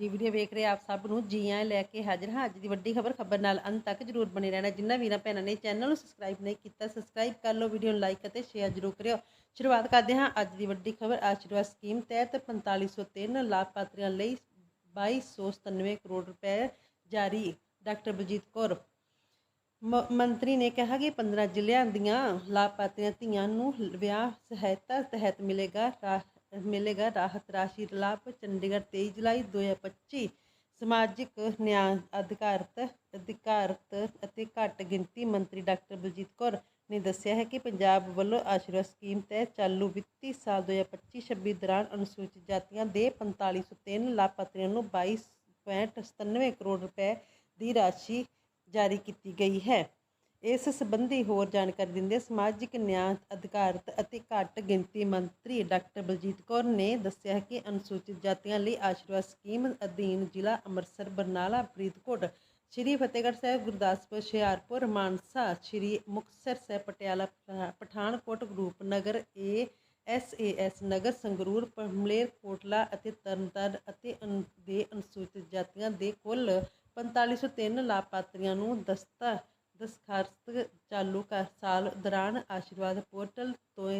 ਜੀ ਵੀਡੀਓ ਵੇਖ ਰਹੇ ਆਪ ਸਭ ਨੂੰ, ਜੀ ਆਇਆਂ ਲੈ ਕੇ ਹਾਜ਼ਰ ਹਾਂ। ਅੱਜ ਦੀ ਵੱਡੀ ਖਬਰ ਖਬਰ ਨਾਲ ਅੰਤ ਤੱਕ ਜਰੂਰ ਬਣੇ ਰਹਿਣਾ। ਜਿੰਨਾ ਵੀਰਾਂ ਭੈਣਾਂ ਨੇ ਚੈਨਲ ਨੂੰ ਸਬਸਕ੍ਰਾਈਬ ਨਹੀਂ ਕੀਤਾ ਸਬਸਕ੍ਰਾਈਬ ਕਰ ਲਓ ਵੀਡੀਓ ਨੂੰ ਲਾਈਕ ਅਤੇ ਸ਼ੇਅਰ ਜਰੂਰ ਕਰਿਓ। ਸ਼ੁਰੂਆਤ ਕਰਦੇ ਹਾਂ ਅੱਜ ਦੀ ਵੱਡੀ ਖਬਰ, ਆਸ਼ੀਰਵਾਦ ਸਕੀਮ ਤਹਿਤ 4503 ਲਾਭਪਾਤਰੀਆਂ ਲਈ 2297 ਕਰੋੜ ਰੁਪਏ ਜਾਰੀ, ਡਾਕਟਰ ਬਲਜੀਤ ਕੌਰ। ਮੰਤਰੀ ਨੇ ਕਿਹਾ ਕਿ 15 ਜ਼ਿਲ੍ਹਿਆਂ ਦੀਆਂ ਲਾਭਪਾਤਰੀਆਂ ਧੀਆਂ ਨੂੰ ਵਿਆਹ ਸਹਾਇਤਾ ਤਹਿਤ ਮਿਲੇਗਾ, ਰਾ- ਮਿਲੇਗਾ ਰਾਹਤ ਰਾਸ਼ੀ ਲਾਭ ਚੰਡੀਗੜ੍ਹ 23 ਜੁਲਾਈ 2025 ਸਮਾਜਿਕ ਨਿਆਂ ਅਧਿਕਾਰਤ ਅਧਿਕਾਰਤ ਅਤੇ ਘੱਟ ਗਿਣਤੀ ਮੰਤਰੀ ਡਾਕਟਰ ਬਲਜੀਤ ਕੌਰ ਨੇ ਦੱਸਿਆ ਹੈ ਕਿ ਪੰਜਾਬ ਵੱਲੋਂ ਆਸ਼ੀਰਵਾਦ ਸਕੀਮ ਤਹਿਤ ਚਾਲੂ ਵਿੱਤੀ ਸਾਲ 2025-26 ਦੌਰਾਨ ਅਨੁਸੂਚਿਤ ਜਾਤੀਆਂ ਦੇ 4503 ਲਾਭਪਾਤਰੀਆਂ ਨੂੰ 22.97 ਕਰੋੜ ਰੁਪਏ ਦੀ ਰਾਸ਼ੀ ਜਾਰੀ ਕੀਤੀ ਗਈ ਹੈ। ਇਸ ਸੰਬੰਧੀ ਹੋਰ ਜਾਣਕਾਰੀ ਦਿੰਦੇ ਸਮਾਜਿਕ ਨਿਆਂ ਅਧਿਕਾਰਤ ਅਤੇ ਘੱਟ ਗਿਣਤੀ ਮੰਤਰੀ ਡਾਕਟਰ ਬਲਜੀਤ ਕੌਰ ਨੇ ਦੱਸਿਆ ਹੈ ਕਿ ਅਨੁਸੂਚਿਤ ਜਾਤੀਆਂ ਲਈ ਆਸ਼ੀਰਵਾਦ ਸਕੀਮ ਅਧੀਨ ਜ਼ਿਲ੍ਹਾ Amritsar, Barnala, Faridkot, Shri Fatehgarh Sahib, Gurdaspur, Hoshiarpur, Mansa, Shri Muktsar Sahib, Patiala, ਪਠਾ- Pathankot, Rupnagar A S A S Nagar Sangrur ਪ- ਮਲੇਰਕੋਟਲਾ ਅਤੇ ਤਰਨਤਾਰਨ ਅਤੇ ਅਨ- ਦੇ ਅਨੁਸੂਚਿਤ ਜਾਤੀਆਂ ਦੇ ਕੁੱਲ 4503 ਲਾਭਪਾਤਰੀਆਂ ਨੂੰ ਦਸਤਾ ਦਸਖਤ ਚਾਲੂ ਕਰ ਸਾਲ ਦੌਰਾਨ ਆਸ਼ੀਰਵਾਦ ਪੋਰਟਲ ਤੋਂ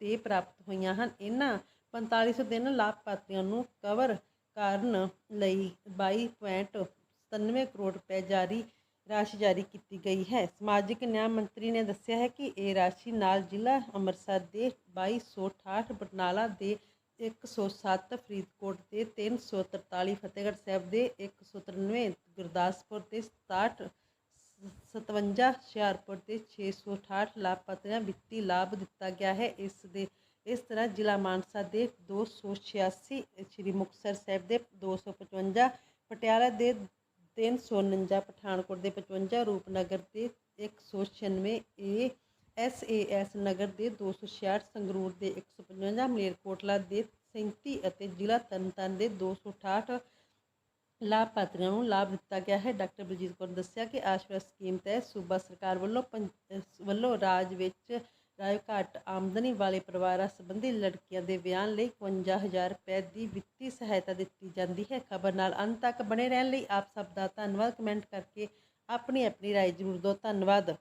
ਤੇ ਪ੍ਰਾਪਤ ਹੋਈਆਂ ਹਨ। ਇਹਨਾਂ 4503 ਲਾਭਪਾਤਰੀਆਂ ਨੂੰ ਕਵਰ ਕਰਨ ਲਈ 22.97 ਕਰੋੜ ਰੁਪਏ ਜਾਰੀ, ਰਾਸ਼ੀ ਜਾਰੀ ਕੀਤੀ ਗਈ ਹੈ। ਸਮਾਜਿਕ ਨਿਆਂ ਮੰਤਰੀ ਨੇ ਦੱਸਿਆ ਹੈ ਕਿ ਇਹ ਰਾਸ਼ੀ ਨਾਲ ਜ਼ਿਲ੍ਹਾ ਅੰਮ੍ਰਿਤਸਰ ਦੇ 2268 ਬਰਨਾਲਾ ਦੇ 107 ਫਰੀਦਕੋਟ ਦੇ 343 ਫਤਿਹਗੜ੍ਹ ਸਾਹਿਬ ਦੇ 193 ਗੁਰਦਾਸਪੁਰ ਦੇ 67 57 ਹੁਸ਼ਿਆਰਪੁਰ ਦੇ 668 ਲਾਭਪਾਤਰੀਆਂ ਵਿੱਤੀ ਲਾਭ ਦਿੱਤਾ ਗਿਆ ਹੈ। ਇਸ ਦੇ, ਇਸ ਤਰ੍ਹਾਂ ਜ਼ਿਲ੍ਹਾ ਮਾਨਸਾ ਦੇ 286 ਸ਼੍ਰੀ ਮੁਕਤਸਰ ਸਾਹਿਬ ਦੇ 255 ਪਟਿਆਲਾ ਦੇ 349 ਪਠਾਨਕੋਟ ਦੇ 55 ਰੂਪਨਗਰ ਦੇ 196 ਏ ਐਸ ਏ ਐਸ ਨਗਰ ਦੇ 266 ਸੰਗਰੂਰ ਦੇ 155 ਮਲੇਰਕੋਟਲਾ ਦੇ 37 ਅਤੇ ਜ਼ਿਲ੍ਹਾ ਤਰਨਤਾਰਨ ਦੇ 268 ਲਾਭਪਾਤਰੀਆਂ ਨੂੰ ਲਾਭ ਦਿੱਤਾ ਗਿਆ ਹੈ। ਡਾਕਟਰ ਬਲਜੀਤ ਕੌਰ ਨੇ ਦੱਸਿਆ ਕਿ ਆਸ਼ਰਮ ਸਕੀਮ ਤਹਿਤ ਸੂਬਾ ਸਰਕਾਰ ਵੱਲੋਂ ਪੰ- ਵੱਲੋਂ ਰਾਜ ਵਿੱਚ ਰਾਜ ਘੱਟ ਆਮਦਨੀ ਵਾਲੇ ਪਰਿਵਾਰਾਂ ਸੰਬੰਧੀ ਲੜਕੀਆਂ ਦੇ ਵਿਆਹ ਲਈ 51000 ਰੁਪਏ ਦੀ ਵਿੱਤੀ ਸਹਾਇਤਾ ਦਿੱਤੀ ਜਾਂਦੀ ਹੈ। ਖਬਰ ਨਾਲ ਅੰਤ ਤੱਕ ਬਣੇ ਰਹਿਣ ਲਈ ਆਪ ਸਭ ਦਾ ਧੰਨਵਾਦ। ਕਮੈਂਟ ਕਰਕੇ ਆਪਣੀ ਆਪਣੀ ਰਾਏ ਜ਼ਰੂਰ ਦਿਓ। ਧੰਨਵਾਦ।